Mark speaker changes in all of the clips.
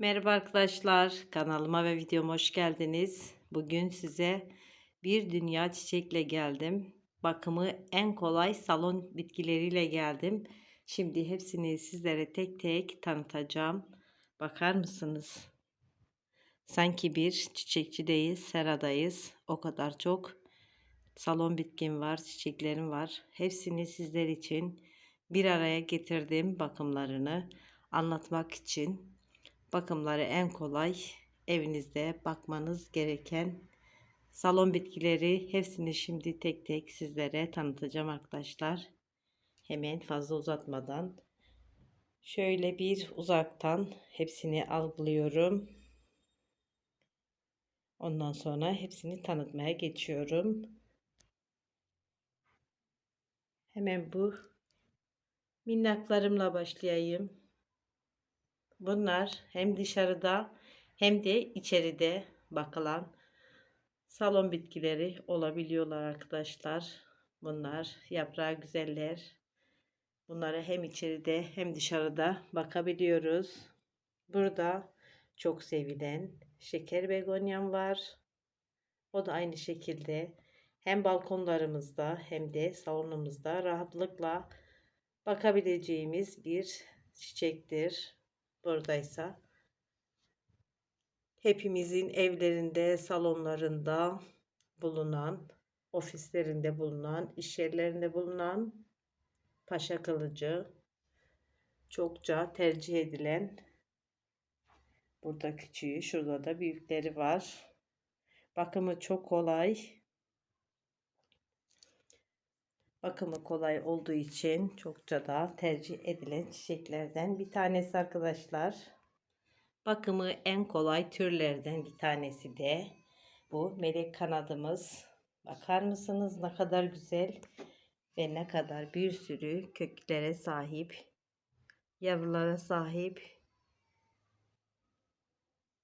Speaker 1: Merhaba arkadaşlar, kanalıma ve videoma hoş geldiniz. Bugün size bir dünya çiçekle geldim. Bakımı en kolay salon bitkileriyle geldim. Şimdi hepsini sizlere tek tek tanıtacağım. Bakar mısınız? Sanki bir çiçekçideyiz, seradayız. O kadar çok salon bitkim var, çiçeklerim var. Hepsini sizler için bir araya getirdim bakımlarını anlatmak için bakımları en kolay evinizde bakmanız gereken salon bitkileri hepsini şimdi tek tek sizlere tanıtacağım arkadaşlar. Hemen fazla uzatmadan şöyle bir uzaktan hepsini algılıyorum. Ondan sonra hepsini tanıtmaya geçiyorum. Hemen bu minnaklarımla başlayayım. Bunlar hem dışarıda hem de içeride bakılan salon bitkileri olabiliyorlar arkadaşlar. Bunlar yaprağı güzeller. Bunlara hem içeride hem dışarıda bakabiliyoruz. Burada çok sevilen şeker begonyam var. O da aynı şekilde hem balkonlarımızda hem de salonumuzda rahatlıkla bakabileceğimiz bir çiçektir buradaysa hepimizin evlerinde, salonlarında bulunan, ofislerinde bulunan, iş yerlerinde bulunan paşa kılıcı çokça tercih edilen burada küçüğü, şurada da büyükleri var. Bakımı çok kolay. Bakımı kolay olduğu için çokça da tercih edilen çiçeklerden bir tanesi arkadaşlar. Bakımı en kolay türlerden bir tanesi de bu melek kanadımız. Bakar mısınız ne kadar güzel ve ne kadar bir sürü köklere sahip, yavrulara sahip.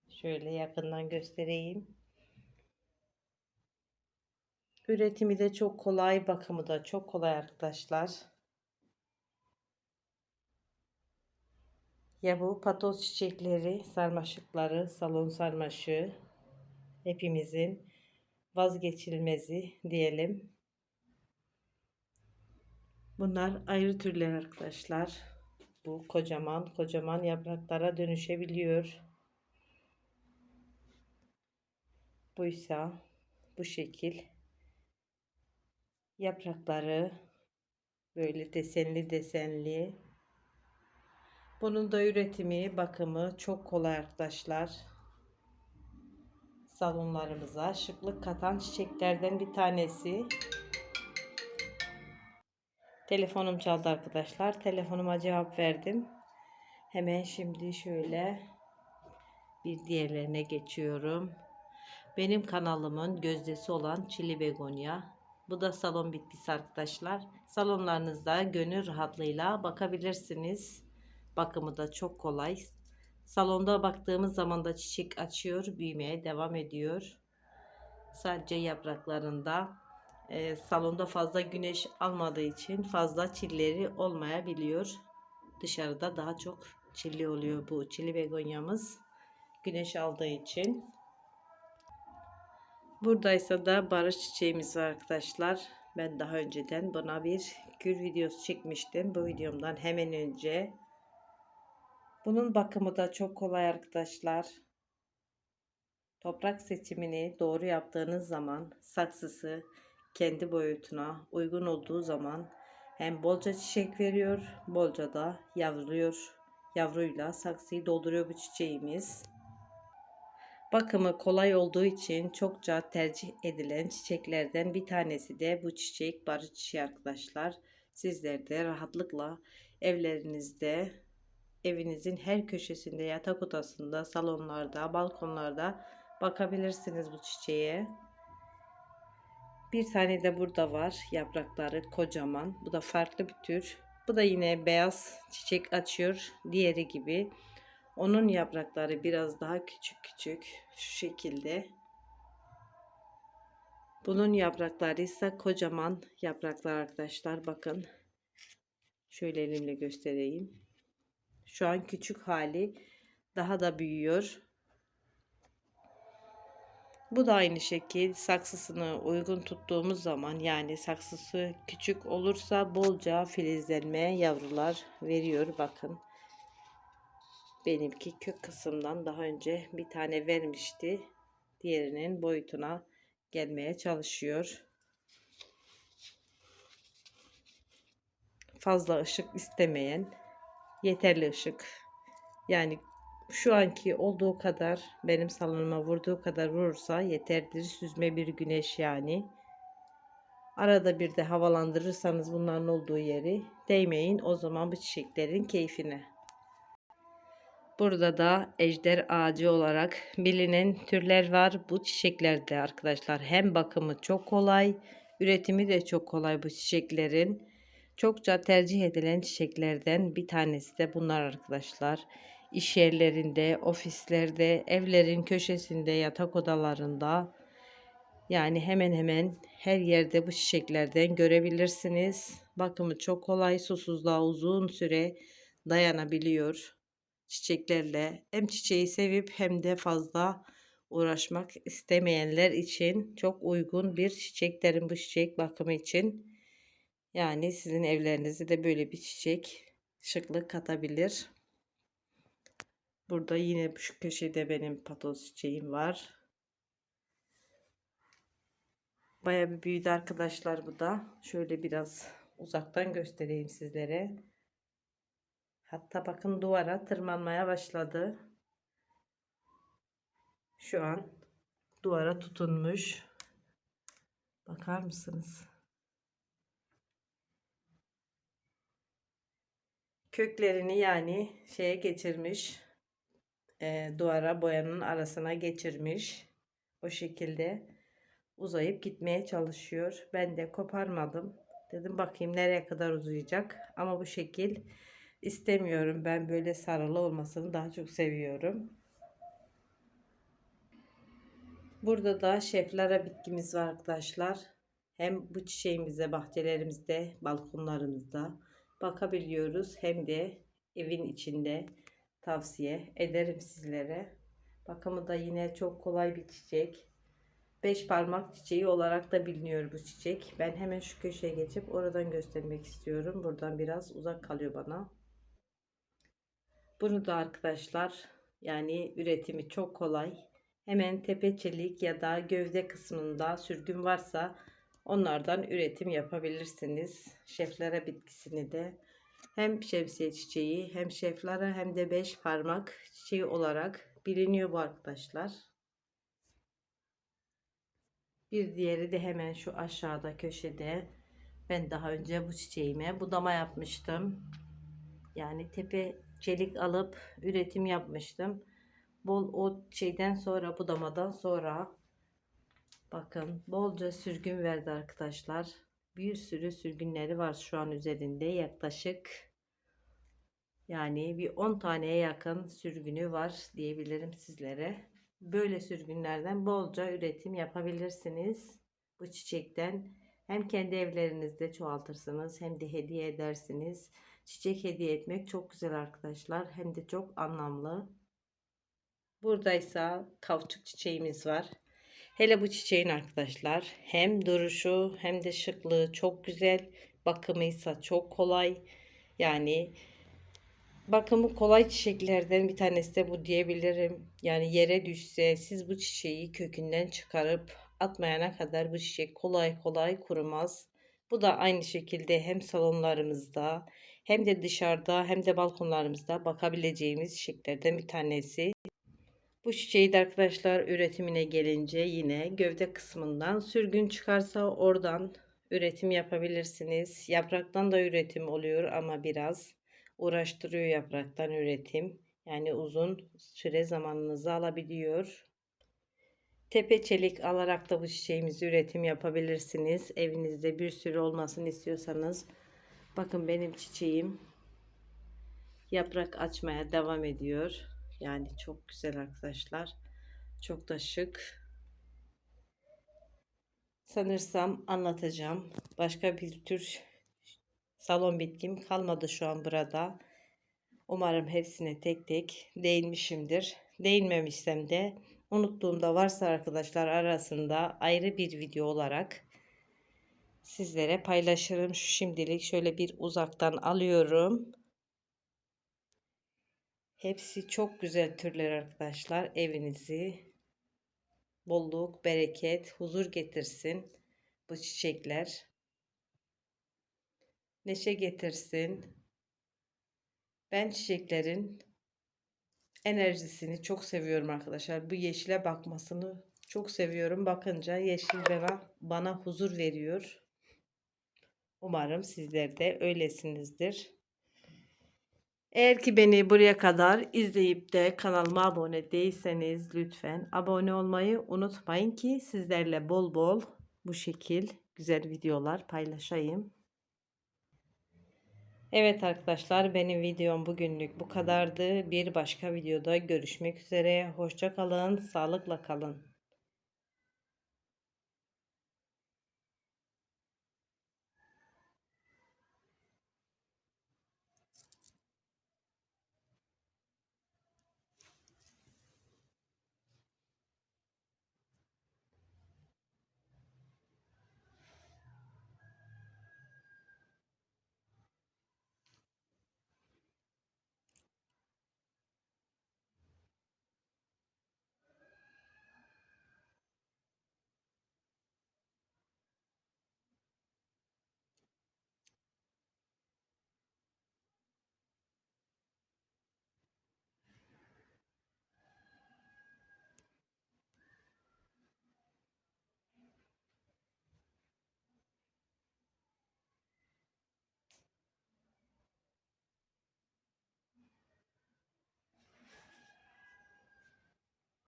Speaker 1: Şöyle yakından göstereyim. Üretimi de çok kolay, bakımı da çok kolay arkadaşlar. Ya bu patos çiçekleri, sarmaşıkları, salon sarmaşığı hepimizin vazgeçilmezi diyelim. Bunlar ayrı türler arkadaşlar. Bu kocaman kocaman yapraklara dönüşebiliyor. Buysa bu şekil yaprakları böyle desenli desenli. Bunun da üretimi, bakımı çok kolay arkadaşlar. Salonlarımıza şıklık katan çiçeklerden bir tanesi. Telefonum çaldı arkadaşlar. Telefonuma cevap verdim. Hemen şimdi şöyle bir diğerlerine geçiyorum. Benim kanalımın gözdesi olan çili begonya bu da salon bitkisi arkadaşlar. Salonlarınızda gönül rahatlığıyla bakabilirsiniz. Bakımı da çok kolay. Salonda baktığımız zaman da çiçek açıyor, büyümeye devam ediyor. Sadece yapraklarında e, salonda fazla güneş almadığı için fazla çilleri olmayabiliyor. Dışarıda daha çok çilli oluyor bu çili begonyamız. Güneş aldığı için. Buradaysa da barış çiçeğimiz var arkadaşlar. Ben daha önceden buna bir gül videosu çekmiştim. Bu videomdan hemen önce. Bunun bakımı da çok kolay arkadaşlar. Toprak seçimini doğru yaptığınız zaman saksısı kendi boyutuna uygun olduğu zaman hem bolca çiçek veriyor, bolca da yavruluyor. Yavruyla saksıyı dolduruyor bu çiçeğimiz. Bakımı kolay olduğu için çokça tercih edilen çiçeklerden bir tanesi de bu çiçek barı çiçeği arkadaşlar. Sizler de rahatlıkla evlerinizde, evinizin her köşesinde, yatak odasında, salonlarda, balkonlarda bakabilirsiniz bu çiçeğe. Bir tane de burada var. Yaprakları kocaman. Bu da farklı bir tür. Bu da yine beyaz çiçek açıyor. Diğeri gibi. Onun yaprakları biraz daha küçük küçük şu şekilde. Bunun yaprakları ise kocaman yapraklar arkadaşlar. Bakın. Şöyle elimle göstereyim. Şu an küçük hali daha da büyüyor. Bu da aynı şekil saksısını uygun tuttuğumuz zaman yani saksısı küçük olursa bolca filizlenme yavrular veriyor. Bakın benimki kök kısımdan daha önce bir tane vermişti. Diğerinin boyutuna gelmeye çalışıyor. Fazla ışık istemeyen yeterli ışık yani şu anki olduğu kadar benim salonuma vurduğu kadar vurursa yeterlidir. Süzme bir güneş yani. Arada bir de havalandırırsanız bunların olduğu yeri değmeyin. O zaman bu çiçeklerin keyfine. Burada da ejder ağacı olarak bilinen türler var. Bu çiçeklerde arkadaşlar hem bakımı çok kolay, üretimi de çok kolay bu çiçeklerin. Çokça tercih edilen çiçeklerden bir tanesi de bunlar arkadaşlar iş yerlerinde, ofislerde, evlerin köşesinde, yatak odalarında yani hemen hemen her yerde bu çiçeklerden görebilirsiniz. Bakımı çok kolay, susuzluğa uzun süre dayanabiliyor. Çiçeklerle hem çiçeği sevip hem de fazla uğraşmak istemeyenler için çok uygun bir çiçeklerin bu çiçek bakımı için. Yani sizin evlerinize de böyle bir çiçek şıklık katabilir. Burada yine şu köşede benim patos çiçeğim var. Baya bir büyüdü arkadaşlar bu da. Şöyle biraz uzaktan göstereyim sizlere. Hatta bakın duvara tırmanmaya başladı. Şu an duvara tutunmuş. Bakar mısınız? Köklerini yani şeye geçirmiş e, duvara boyanın arasına geçirmiş. O şekilde uzayıp gitmeye çalışıyor. Ben de koparmadım. Dedim bakayım nereye kadar uzayacak. Ama bu şekil istemiyorum. Ben böyle sarılı olmasını daha çok seviyorum. Burada da şeflara bitkimiz var arkadaşlar. Hem bu çiçeğimize bahçelerimizde, balkonlarımızda bakabiliyoruz. Hem de evin içinde tavsiye ederim sizlere. Bakımı da yine çok kolay bir çiçek. Beş parmak çiçeği olarak da biliniyor bu çiçek. Ben hemen şu köşeye geçip oradan göstermek istiyorum. Buradan biraz uzak kalıyor bana. Bunu da arkadaşlar yani üretimi çok kolay. Hemen tepeçelik ya da gövde kısmında sürgün varsa onlardan üretim yapabilirsiniz. Şeflere bitkisini de hem şemsiye çiçeği hem şeflara hem de beş parmak çiçeği olarak biliniyor bu arkadaşlar. Bir diğeri de hemen şu aşağıda köşede. Ben daha önce bu çiçeğime budama yapmıştım. Yani tepe çelik alıp üretim yapmıştım. Bol o şeyden sonra budamadan sonra bakın bolca sürgün verdi arkadaşlar bir sürü sürgünleri var şu an üzerinde yaklaşık yani bir 10 taneye yakın sürgünü var diyebilirim sizlere. Böyle sürgünlerden bolca üretim yapabilirsiniz. Bu çiçekten hem kendi evlerinizde çoğaltırsınız hem de hediye edersiniz. Çiçek hediye etmek çok güzel arkadaşlar. Hem de çok anlamlı. Buradaysa kavçuk çiçeğimiz var. Hele bu çiçeğin arkadaşlar hem duruşu hem de şıklığı çok güzel. Bakımı ise çok kolay. Yani bakımı kolay çiçeklerden bir tanesi de bu diyebilirim. Yani yere düşse siz bu çiçeği kökünden çıkarıp atmayana kadar bu çiçek kolay kolay kurumaz. Bu da aynı şekilde hem salonlarımızda hem de dışarıda hem de balkonlarımızda bakabileceğimiz çiçeklerden bir tanesi. Bu çiçeği de arkadaşlar üretimine gelince yine gövde kısmından sürgün çıkarsa oradan üretim yapabilirsiniz. Yapraktan da üretim oluyor ama biraz uğraştırıyor yapraktan üretim. Yani uzun süre zamanınızı alabiliyor. Tepe çelik alarak da bu çiçeğimizi üretim yapabilirsiniz. Evinizde bir sürü olmasını istiyorsanız. Bakın benim çiçeğim yaprak açmaya devam ediyor. Yani çok güzel arkadaşlar. Çok da şık. Sanırsam anlatacağım. Başka bir tür salon bitkim kalmadı şu an burada. Umarım hepsine tek tek değinmişimdir. Değinmemişsem de unuttuğumda varsa arkadaşlar arasında ayrı bir video olarak sizlere paylaşırım. Şimdilik şöyle bir uzaktan alıyorum. Hepsi çok güzel türler arkadaşlar. Evinizi bolluk, bereket, huzur getirsin bu çiçekler. Neşe getirsin. Ben çiçeklerin enerjisini çok seviyorum arkadaşlar. Bu yeşile bakmasını çok seviyorum. Bakınca yeşil bana huzur veriyor. Umarım sizler de öylesinizdir. Eğer ki beni buraya kadar izleyip de kanalıma abone değilseniz lütfen abone olmayı unutmayın ki sizlerle bol bol bu şekil güzel videolar paylaşayım. Evet arkadaşlar benim videom bugünlük bu kadardı. Bir başka videoda görüşmek üzere. Hoşça kalın, sağlıkla kalın.